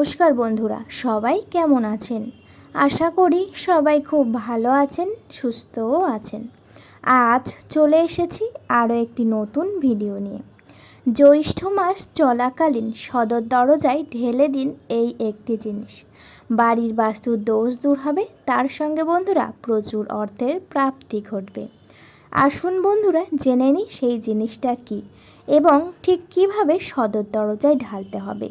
নমস্কার বন্ধুরা, সবাই কেমন আছেন? আশা করি সবাই খুব ভালো আছেন, সুস্থও আছেন। আজ চলে এসেছি আরও একটি নতুন ভিডিও নিয়ে। জ্যৈষ্ঠ মাস চলাকালীন সদর দরজায় ঢেলে দিন এই একটি জিনিস। বাড়ির বাস্তুর দোষ দূর হবে, তার সঙ্গে বন্ধুরা প্রচুর অর্থের প্রাপ্তি ঘটবে। আসুন বন্ধুরা, জেনে নিই সেই জিনিসটা কি এবং ঠিক কীভাবে সদর দরজায় ঢালতে হবে।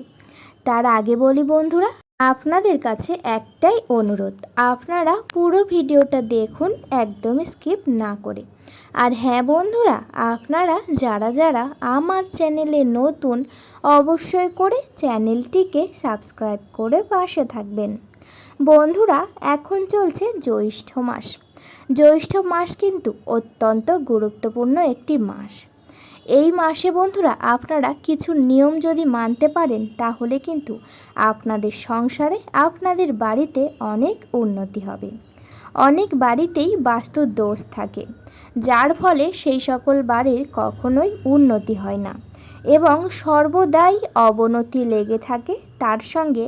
তার আগে বলি বন্ধুরা, আপনাদের কাছে একটাই অনুরোধ, আপনারা পুরো ভিডিওটা দেখুন, একদম স্কিপ না করে। আর হ্যাঁ বন্ধুরা, আপনারা যারা যারা আমার চ্যানেলে নতুন, অবশ্যই করে চ্যানেলটিকে সাবস্ক্রাইব করে পাশে থাকবেন। বন্ধুরা, এখন চলছে জ্যৈষ্ঠ মাস। জ্যৈষ্ঠ মাস কিন্তু অত্যন্ত গুরুত্বপূর্ণ একটি মাস। এই মাসে বন্ধুরা আপনারা কিছু নিয়ম যদি মানতে পারেন, তাহলে কিন্তু আপনাদের সংসারে আপনাদের বাড়িতে অনেক উন্নতি হবে। অনেক বাড়িতেই বাস্তু দোষ থাকে, যার ফলে সেই সকল বাড়ির কখনোই উন্নতি হয় না এবং সর্বদাই অবনতি লেগে থাকে, তার সঙ্গে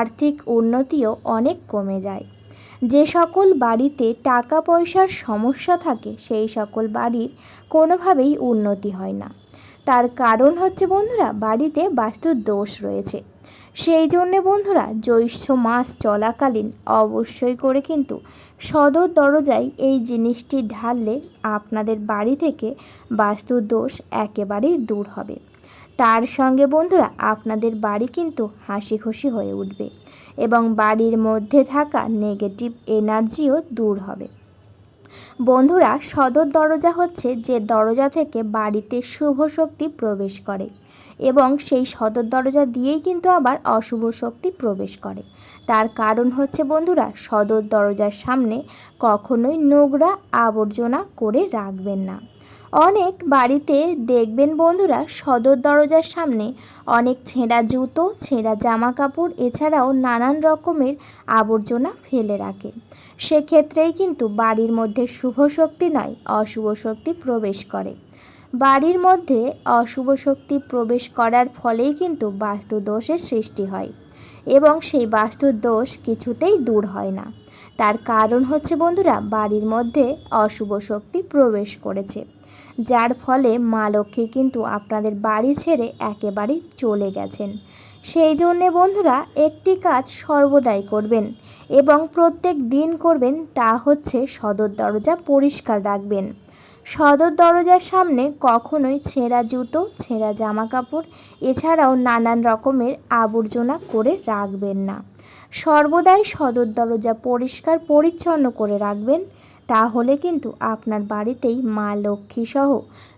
আর্থিক উন্নতিও অনেক কমে যায়। যে সকল বাড়িতে টাকা পয়সার সমস্যা থাকে, সেই সকল বাড়ির কোনোভাবেই উন্নতি হয় না। তার কারণ হচ্ছে, বন্ধুরা, বাড়িতে বাস্তুর দোষ রয়েছে। সেই জন্যে, বন্ধুরা, জ্যৈষ্ঠ মাস চলাকালীন অবশ্যই করে কিন্তু সদর দরজায় এই জিনিসটি ঢাললে আপনাদের বাড়ি থেকে বাস্তুর দোষ একেবারেই দূর হবে। তার সঙ্গে, বন্ধুরা, আপনাদের বাড়ি কিন্তু হাসি খুশি হয়ে উঠবে। এবং বাড়ির মধ্যে থাকা নেগেটিভ এনার্জিও দূর হবে। বন্ধুরা, সদর দরজা হচ্ছে যে দরজা থেকে বাড়িতে শুভ শক্তি প্রবেশ করে এবং সেই সদর দরজা দিয়েই কিন্তু আবার অশুভ শক্তি প্রবেশ করে। তার কারণ হচ্ছে, বন্ধুরা, সদর দরজার সামনে কখনোই নোংরা আবর্জনা করে রাখবেন না। অনেক বাড়িতে দেখবেন বন্ধুরা সদর দরজার সামনে অনেক ছেঁড়া জুতো, ছেঁড়া জামা কাপড় এছাড়াও নানান রকমের আবর্জনা ফেলে রাখে। সেক্ষেত্রেই কিন্তু বাড়ির মধ্যে শুভ শক্তি নয়, অশুভ শক্তি প্রবেশ করে। বাড়ির মধ্যে অশুভ শক্তি প্রবেশ করার ফলেই কিন্তু বাস্তুদোষের সৃষ্টি হয় এবং সেই বাস্তুর দোষ কিছুতেই দূর হয় না। তার কারণ হচ্ছে বন্ধুরা বাড়ির মধ্যে অশুভ শক্তি প্রবেশ করেছে। যার ফলে মা লক্ষ্মী কিন্তু আপনাদের বাড়ি ছেড়ে একেবারেই চলে গেছেন। সেই জন্যে বন্ধুরা একটি কাজ সর্বদাই করবেন এবং প্রত্যেক দিন করবেন তা হচ্ছে সদর দরজা পরিষ্কার রাখবেন। সদর দরজার সামনে কখনোই ছেঁড়া জুতো, ছেঁড়া জামা কাপড় এছাড়াও নানান রকমের আবর্জনা করে রাখবেন না। সর্বদাই সদর দরজা পরিষ্কার, পরিচ্ছন্ন করে রাখবেন। তাহলে কিন্তু আপনার বাড়িতেই মা লক্ষ্মী সহ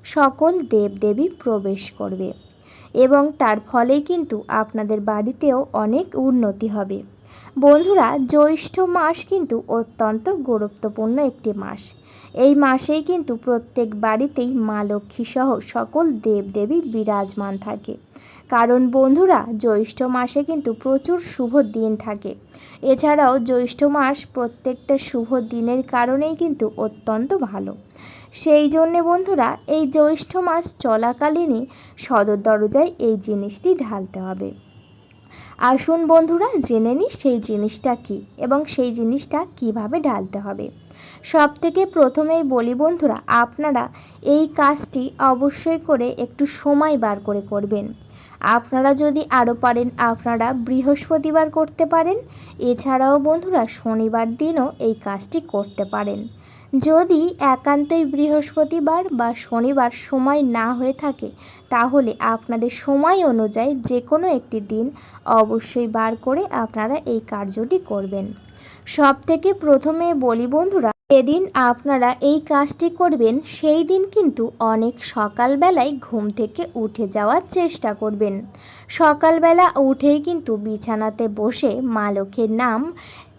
সকল দেবদেবী প্রবেশ করবে এবং তার ফলে কিন্তু আপনাদের বাড়িতেও অনেক উন্নতি হবে। বন্ধুরা, জ্যৈষ্ঠ মাস কিন্তু অত্যন্ত গুরুত্বপূর্ণ একটি মাস। এই মাসেই কিন্তু প্রত্যেক বাড়িতেই মা লক্ষ্মী সহ সকল দেবদেবী বিরাজমান থাকে। কারণ বন্ধুরা, জ্যৈষ্ঠ মাসে কিন্তু প্রচুর শুভ দিন থাকে। এছাড়াও জ্যৈষ্ঠ মাস প্রত্যেকটা শুভ দিনের কারণেই কিন্তু অত্যন্ত ভালো। সেই জন্যে বন্ধুরা, এই জ্যৈষ্ঠ মাস চলাকালীনই সদর দরজায় এই জিনিসটি ঢালতে হবে। আসুন বন্ধুরা, জেনে নিই সেই জিনিসটা কি এবং সেই জিনিসটা কীভাবে ঢালতে হবে। সব থেকে প্রথমেই বলি বন্ধুরা, আপনারা এই কাজটি অবশ্যই করে একটু সময় বার করে করবেন। আপনারা যদি আরও পারেন, আপনারা বৃহস্পতিবার করতে পারেন। এছাড়াও বন্ধুরা, শনিবার দিনও এই কাজটি করতে পারেন। যদি একান্তই বৃহস্পতিবার বা শনিবার সময় না হয়ে থাকে, তাহলে আপনাদের সময় অনুযায়ী যে কোনো একটি দিন অবশ্যই বার করে আপনারা এই কার্যটি করবেন। সব থেকে প্রথমে বলি বন্ধুরা, যেদিন আপনারা এই কাজটি করবেন, সেই দিন কিন্তু অনেক সকালবেলায় ঘুম থেকে উঠে যাওয়ার চেষ্টা করবেন। সকালবেলা উঠেই কিন্তু বিছানাতে বসে মা লক্ষ্মীর নাম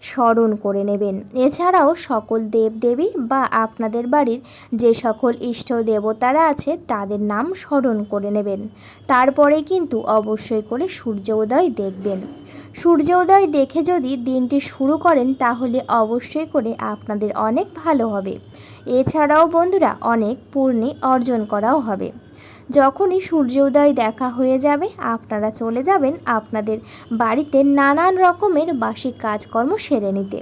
স্মরণ করে নেবেন। এছাড়াও সকল দেবদেবী বা আপনাদের বাড়ির যে সকল ইষ্ট দেবতারা আছে, তাদের নাম স্মরণ করে নেবেন। তারপরে কিন্তু অবশ্যই করে সূর্য উদয় দেখবেন। সূর্য উদয় দেখে যদি দিনটি শুরু করেন, তাহলে অবশ্যই করে আপনাদের অনেক ভালো হবে। এছাড়াও বন্ধুরা, অনেক পূর্ণি অর্জন করাও হবে। যখনই সূর্য উদয় দেখা হয়ে যাবে, আপনারা চলে যাবেন আপনাদের বাড়িতে নানান রকমের বাসি কাজকর্ম সেরে নিতে।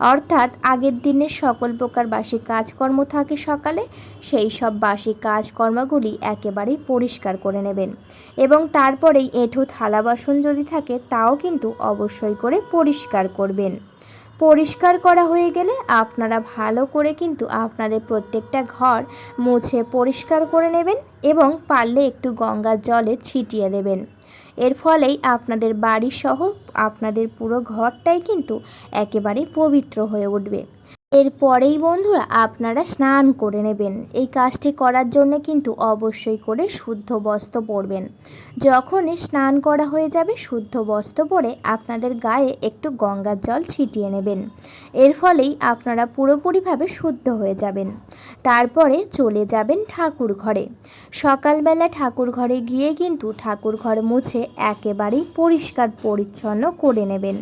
অর্থাৎ আগের দিনের সকল প্রকার বাসি কাজকর্ম থাকে সকালে, সেই সব বাসি কাজকর্মগুলি একেবারেই পরিষ্কার করে নেবেন। এবং তারপরেই এঁঠো থালা বাসন যদি থাকে, তাও কিন্তু অবশ্যই করে পরিষ্কার করবেন। পরিষ্কার করা হয়ে গেলে আপনারা ভালো করে কিন্তু আপনাদের প্রত্যেকটা ঘর মুছে পরিষ্কার করে নেবেন এবং পারলে একটু গঙ্গার জলে ছিটিয়ে দেবেন। এর ফলেই আপনাদের বাড়ি সহ আপনাদের পুরো ঘরটাই কিন্তু একেবারে পবিত্র হয়ে উঠবে। এরপরেই বন্ধুরা আপনারা স্নান করে নেবেন। এই কাজটি করার জন্য কিন্তু অবশ্যই করে শুদ্ধ বস্ত্র পরবেন। যখনই স্নান করা হয়ে যাবে, শুদ্ধ বস্ত্র পরে আপনাদের গায়ে একটু গঙ্গার জল ছিটিয়ে নেবেন। এর ফলেই আপনারা পুরোপুরিভাবে শুদ্ধ হয়ে যাবেন। তারপরে চলে যাবেন ঠাকুর ঘরে। সকালবেলা ঠাকুর ঘরে গিয়ে কিন্তু ঠাকুর ঘর মুছে একেবারেই পরিষ্কার পরিচ্ছন্ন করে নেবেন।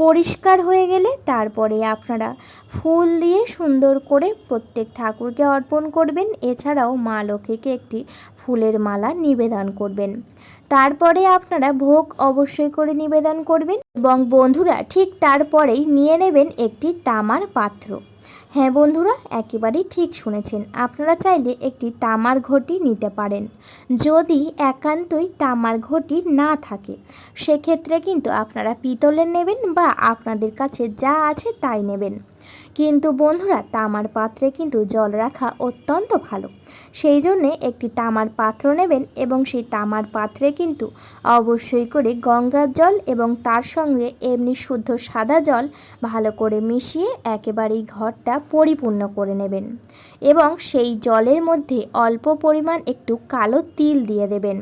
পরিষ্কার হয়ে গেলে তারপরে আপনারা ফুল দিয়ে সুন্দর করে প্রত্যেক ঠাকুরকে অর্পণ করবেন। এছাড়াও মা লক্ষ্মীকে একটি ফুলের মালা নিবেদন করবেন। তারপরে আপনারা ভোগ অবশ্যই করে নিবেদন করবেন এবং বন্ধুরা ঠিক তারপরেই নিয়ে নেবেন একটি তামার পাত্র। হ্যাঁ বন্ধুরা, একেবারেই ঠিক শুনেছেন। আপনারা চাইলে একটি তামার ঘটি নিতে পারেন। যদি একান্তই তামার ঘটি না থাকে, সেক্ষেত্রে কিন্তু আপনারা পিতলের নেবেন বা আপনাদের কাছে যা আছে তাই নেবেন। কিন্তু বন্ধুরা, তামার পাত্রে কিন্তু জল রাখা অত্যন্ত ভালো। সেই জন্যে একটি তামার পাত্র নেবেন এবং সেই তামার পাত্রে কিন্তু অবশ্যই করে গঙ্গার জল এবং তার সঙ্গে এমনি শুদ্ধ সাদা জল ভালো করে মিশিয়ে একেবারেই ঘরটা পরিপূর্ণ করে নেবেন এবং সেই জলের মধ্যে অল্প পরিমাণ একটু কালো তিল দিয়ে দেবেন।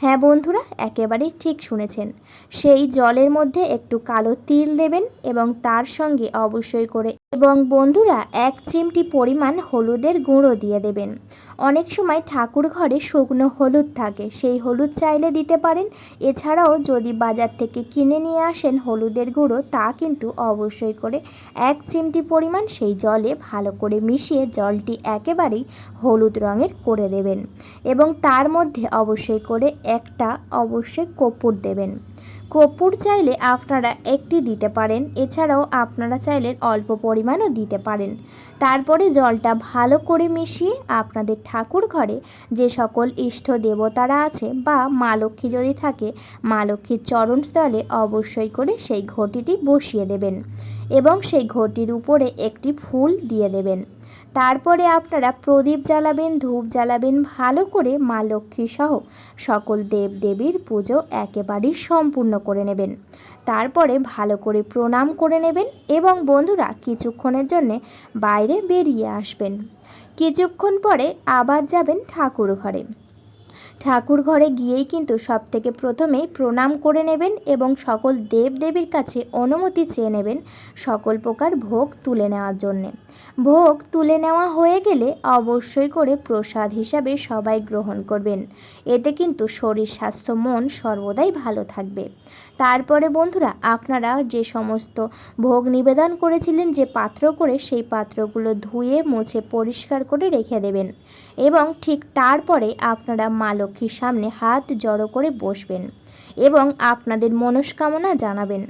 হ্যাঁ বন্ধুরা একেবারে ঠিক শুনেছেন। সেই জলের মধ্যে একটু কালো তিল দেবেন এবং তার সঙ্গে অবশ্যই করে এবং বন্ধুরা, এক চিমটি পরিমাণ হলুদের গুঁড়ো দিয়ে দেবেন। অনেক সময় ঠাকুর ঘরে শুকনো হলুদ থাকে। সেই হলুদ চাইলে দিতে পারেন। এছাড়াও যদি বাজার থেকে কিনে নিয়ে আসেন হলুদের গুঁড়ো, তা কিন্তু অবশ্যই করে এক চিমটি পরিমাণ সেই জলে ভালো করে মিশিয়ে জলটি একেবারেই হলুদ রঙের করে দেবেন। এবং তার মধ্যে অবশ্যই করে একটা অবশ্যই কর্পূর দেবেন। কর্পূর চাইলে আপনারা একটি দিতে পারেন, এছাড়াও আপনারা চাইলে অল্প পরিমাণও দিতে পারেন। তারপরে জলটা ভালো করে মিশিয়ে আপনাদের ঠাকুর ঘরে যে সকল ইষ্ট দেবতারা আছে বা মা লক্ষ্মী যদি থাকে, মা লক্ষ্মীর চরণস্থলে অবশ্যই করে সেই ঘটিটি বসিয়ে দেবেন এবং সেই ঘটির উপরে একটি ফুল দিয়ে দেবেন। তারপরে আপনারা প্রদীপ জ্বালাবেন, ধূপ জ্বালাবেন, ভালো করে মা লক্ষ্মী সহ সকল দেবদেবীর পুজো একেবারেই সম্পূর্ণ করে নেবেন। তারপরে ভালো করে প্রণাম করে নেবেন এবং বন্ধুরা কিছুক্ষণের জন্যে বাইরে বেরিয়ে আসবেন। কিছুক্ষণ পরে আবার যাবেন ঠাকুর ঘরে ঠাকুর ঘরে গিয়েই কিন্তু সব থেকে প্রথমেই প্রণাম করে নেবেন এবং সকল দেব দেবীর কাছে অনুমতি চেয়ে নেবেন সকল প্রকার ভোগ তুলে নেওয়ার জন্যে। ভোগ তুলে নেওয়া হয়ে গেলে অবশ্যই করে প্রসাদ হিসাবে সবাই গ্রহণ করবেন। এতে কিন্তু শরীর, স্বাস্থ্য, মন সর্বদাই ভালো থাকবে। তারপরে বন্ধুরা, আপনারা যে সমস্ত ভোগ নিবেদন করেছিলেন, যে পাত্র করে সেই পাত্রগুলো ধুয়ে, মুছে, পরিষ্কার করে রেখে দেবেন। এবং ঠিক তারপরে আপনারা মা লক্ষ্মীর সামনে হাত জড়ো করে বসবেন এবং আপনাদের মনস্কামনা জানাবেন।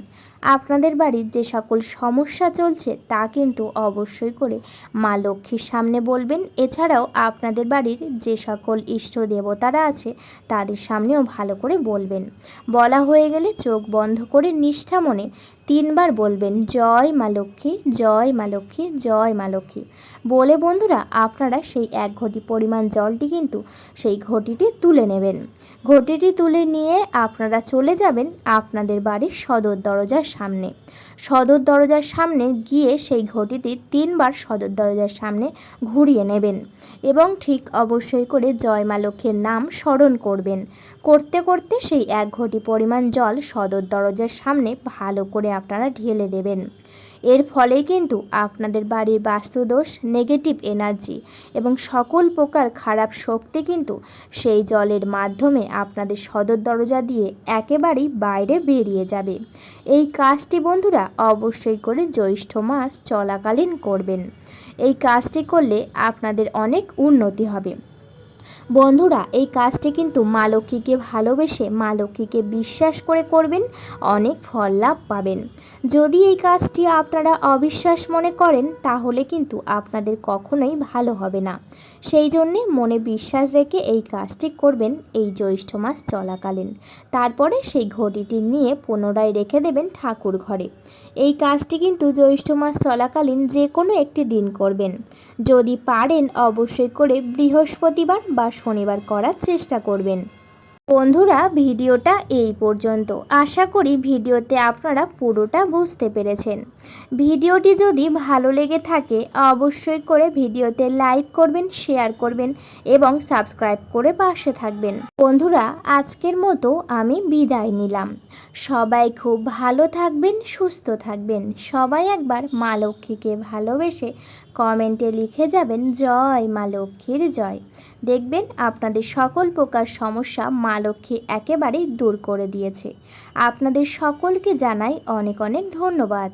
আপনাদের বাড়ির যে সকল সমস্যা চলছে তা কিন্তু অবশ্যই করে মা লক্ষ্মীর সামনে বলবেন। এছাড়াও আপনাদের বাড়ির যে সকল ইষ্ট দেবতারা আছে তাদের সামনেও ভালো করে বলবেন। বলা হয়ে গেলে চোখ বন্ধ করে নিষ্ঠা মনে তিনবার বলবেন, জয় মা লক্ষ্মী, জয় মা লক্ষ্মী, জয় মা লক্ষ্মী। বলে বন্ধুরা, আপনারা সেই এক ঘটি পরিমাণ জলটি কিন্তু সেই ঘটিটি তুলে নেবেন। ঘটিটি তুলে নিয়ে আপনারা চলে যাবেন আপনাদের বাড়ির সদর দরজার সামনে। সদর দরজার সামনে গিয়ে সেই ঘটিটি তিনবার সদর দরজার সামনে ঘুরিয়ে নেবেন এবং ঠিক অবশ্যই করে জয় নাম স্মরণ করবেন। করতে করতে সেই এক ঘটি পরিমাণ জল সদর দরজার সামনে ভালো করে আপনারা ঢেলে দেবেন। এর ফলে কিন্তু আপনাদের বাড়ির বাস্তুদোষ নেগেটিভ এনার্জি এবং সকল প্রকার খারাপ শক্তি কিন্তু সেই জলের মাধ্যমে আপনাদের সদর দরজা দিয়ে একেবারেই বাইরে বেরিয়ে যাবে। এই কাজটি বন্ধুরা অবশ্যই করে জ্যৈষ্ঠ মাস চলাকালীন করবেন। এই কাজটি করলে আপনাদের অনেক উন্নতি হবে। বন্ধুরা, এই কাজটি কিন্তু মা লক্ষ্মীকে ভালোবেসে মা লক্ষ্মীকে বিশ্বাস করে করবেন, অনেক ফল লাভ পাবেন। যদি এই কাজটি আপনারা অবিশ্বাস মনে করেন, তাহলে কিন্তু আপনাদের কখনোই ভালো হবে না। সেই জন্যে মনে বিশ্বাস রেখে এই কাজটি করবেন এই জ্যৈষ্ঠ মাস চলাকালীন। তারপরে সেই ঘটিটি নিয়ে পুনরায় রেখে দেবেন ঠাকুর ঘরে। এই কাজটি কিন্তু জ্যৈষ্ঠ মাস চলাকালীন যে কোনো একটি দিন করবেন। যদি পারেন, অবশ্যই করে বৃহস্পতিবার বা শনিবার করার চেষ্টা করবেন। বন্ধুরা, ভিডিওটা এই পর্যন্ত। আশা করি ভিডিওতে আপনারা পুরোটা বুঝতে পেরেছেন। ভিডিওটি যদি ভালো লেগে থাকে, অবশ্যই করে ভিডিওতে লাইক করবেন, শেয়ার করবেন এবং সাবস্ক্রাইব করে পাশে থাকবেন। বন্ধুরা, আজকের মতো আমি বিদায় নিলাম। সবাই খুব ভালো থাকবেন, সুস্থ থাকবেন। সবাই একবার মা লক্ষ্মীকে ভালোবেসে কমেন্টে লিখে যাবেন, জয় মা লক্ষ্মীর জয়। দেখবেন আপনাদের সকল প্রকার সমস্যা মা লক্ষ্মী একেবারেই দূর করে দিয়েছে। আপনাদের সকলকে জানাই অনেক অনেক ধন্যবাদ।